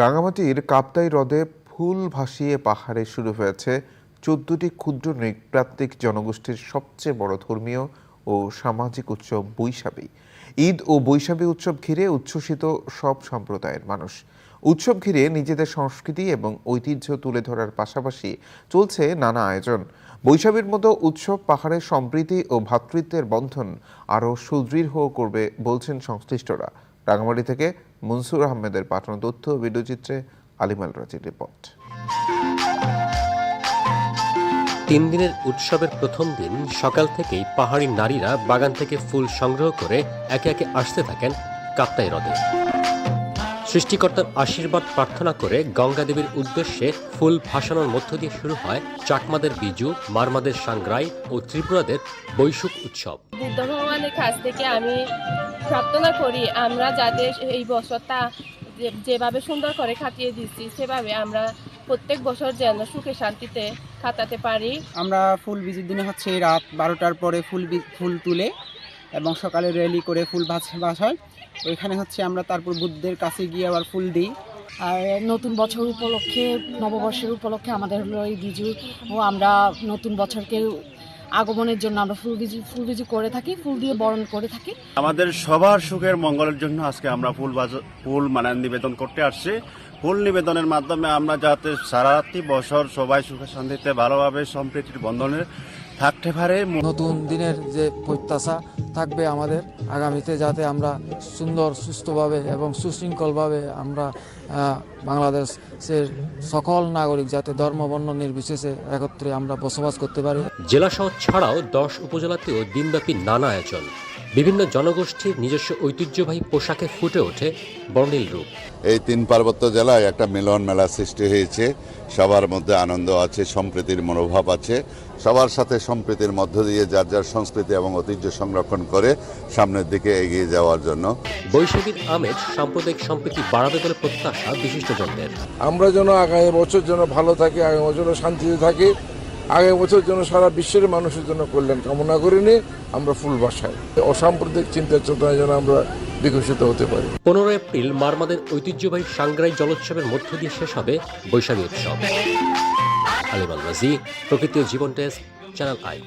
রাঙামাটির কাপ্তাই হ্রদে ফুল ভাসিয়ে পাহাড়ে শুরু হয়েছে চোদ্দটি ক্ষুদ্র নৃতাত্ত্বিক জনগোষ্ঠীর সবচেয়ে বড় ধর্মীয় ও সামাজিক উৎসব বৈশাখী। ঈদ ও বৈশাখী উৎসব ঘিরে উচ্ছ্বসিত সব সম্প্রদায়ের মানুষ। উৎসব ঘিরে নিজেদের সংস্কৃতি এবং ঐতিহ্য তুলে ধরার পাশাপাশি চলছে নানা আয়োজন। বৈশাখীর মতো উৎসব পাহাড়ের সম্প্রীতি ও ভ্রাতৃত্বের বন্ধন আরও সুদৃঢ় করবে বলছেন সংশ্লিষ্টরা। রাঙামাটি থেকে মনসুর আহমেদের পাঠানো তথ্য ও ভিডিওচিত্রে আলিমাল রাজির রিপোর্ট। তিন দিনের উৎসবের প্রথম দিন সকাল থেকেই পাহাড়ি নারীরা বাগান থেকে ফুল সংগ্রহ করে একে একে আসতে থাকেন কাপ্তাই হ্রদে। সৃষ্টিকর্তার আশীর্বাদ প্রার্থনা করে গঙ্গা দেবীর উদ্দেশ্যে ফুল ভাসানোর মধ্য দিয়ে শুরু হয় চাকমাদের বিজু মারমাদের সাংগ্রাই ও ত্রিপুরাদের বৈশুক উৎসব। বুদ্ধ ভগবানের কাছ থেকে আমি প্রার্থনা করি আমরা যাতে এই বছরটা যে- যেভাবে সুন্দর করে কাটিয়ে দিচ্ছি সেভাবে আমরা প্রত্যেক বছর যেন সুখে শান্তিতে কাটাতে পারি। আমরা ফুল বিজির দিনে হচ্ছে রাত বারোটার পরে ফুল বি- ফুল তুলে এবং সকালে র্যালি করে ফুল ভাস- হয়। ওইখানে হচ্ছে আমরা তারপর বুদ্ধের কাছে গিয়ে আবার ফুল দিই। আর নতুন বছর উপলক্ষে নববর্ষের উপলক্ষে আমাদের হলো এই বিজু। ও আমরা নতুন বছরকে আগমনের জন্য আমরা ফুল বিজু ফুল বিজু করে থাকি ফুল দিয়ে বরণ করে থাকি। আমাদের সবার সুখের মঙ্গলের জন্য আজকে আমরা ফুল বাজ- ফুল মানে নিবেদন করতে আসছি। ফুল নিবেদনের মাধ্যমে আমরা যাতে সারাটি বছর সবাই সুখে শান্তিতে ভালোভাবে সম্প্রীতির বন্ধনে থাকতে পারে। নতুন দিনের যে প্রত্যাশা থাকবে আমাদের। আগামীতে যাতে আমরা সুন্দর সুস্থভাবে এবং সুশৃঙ্খলভাবে আমরা বাংলাদেশের সকল নাগরিক যাতে ধর্ম বর্ণ নির্বিশেষে একত্রে আমরা বসবাস করতে পারি। জেলা শহর ছাড়াও দশ উপজেলাতেও দিনব্যাপী নানা আয়োজন। বিভিন্ন জনগোষ্ঠীর নিজস্ব ঐতিহ্যবাহী পোশাকে ফুটে ওঠে বর্ণিল রূপ। এই তিন পার্বত্য জেলায় একটা মিলন মেলা সৃষ্টি হয়েছে। সবার মধ্যে আনন্দ আছে সম্প্রীতির মনোভাব আছে। সবার সাথে সম্প্রীতির মধ্য দিয়ে যার যার সংস্কৃতি এবং ঐতিহ্য সংরক্ষণ করে সামনের দিকে এগিয়ে যাওয়ার জন্য। বৈশাখীর আমেজ সাম্প্রদায়িক সম্প্রীতি বাড়াবে বলে প্রত্যাশা বিশিষ্টজনদের আমরা যেন আগামী বছর যেন ভালো থাকি আগামী বছর শান্তিতে থাকি আগামী বছর যেন সারা বিশ্বের মানুষের জন্য কল্যাণ কামনা করে নিয়ে আমরা ফুল বাসাই অসাম্প্রদায়িক চিন্তা চেতনায় যেন আমরা বিকশিত হতে পারি। পনেরো এপ্রিল মারমাদের ঐতিহ্যবাহী সাংগ্রাই জলোৎসবের মধ্য দিয়ে শেষ হবে বৈশাখী উৎসব। আলিমাল রাজি প্রকৃতি জীবন টেস্ট চ্যানেল আই।